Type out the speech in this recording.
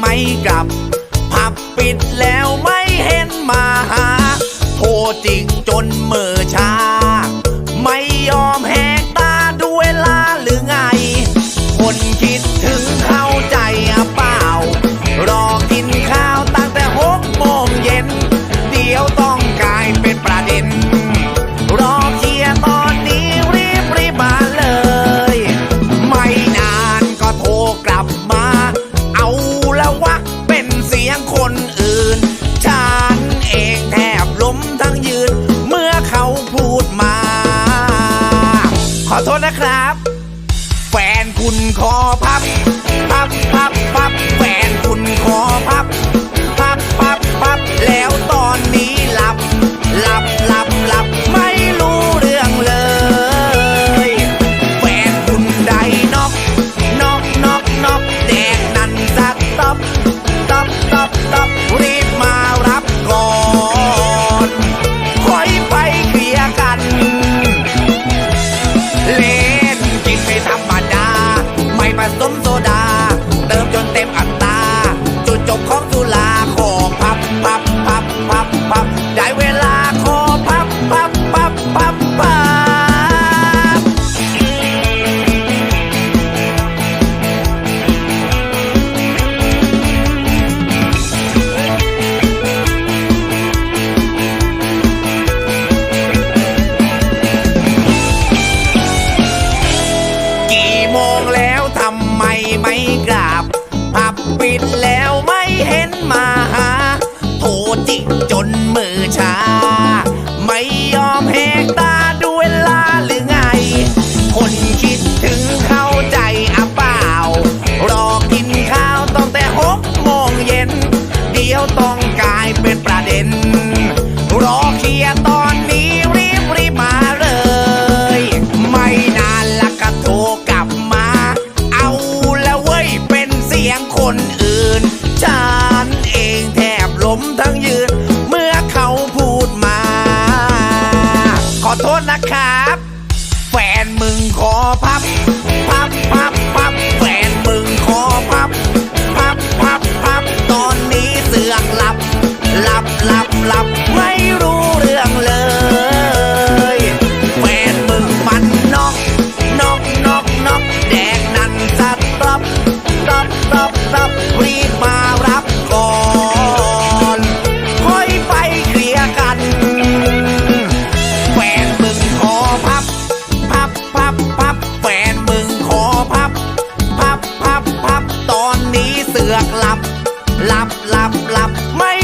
ไม่กลับ ผับปิดแล้วไม่เห็นมาหา โทรจริงจนเมื่อชา โทษนะครับ แฟนคุณคอพับ พับพับพับแฟนคุณคอ ดแล้วไม่เห็นมาหาโทรจิกจนมือชา ไม่ยอมแหกตาด้วยลาหรือไง คนคิดถึงเข้าใจอะเปล่า รอกินข้าวตั้งแต่หกโมงเย็น เดี๋ยวต้องกลายเป็นประเด็น รอเคลียร์ตอน ทั้งยืน เมื่อเขาพูดมา ขอโทษนะครับ แฟนมึงขอพัก หลับหลับไม่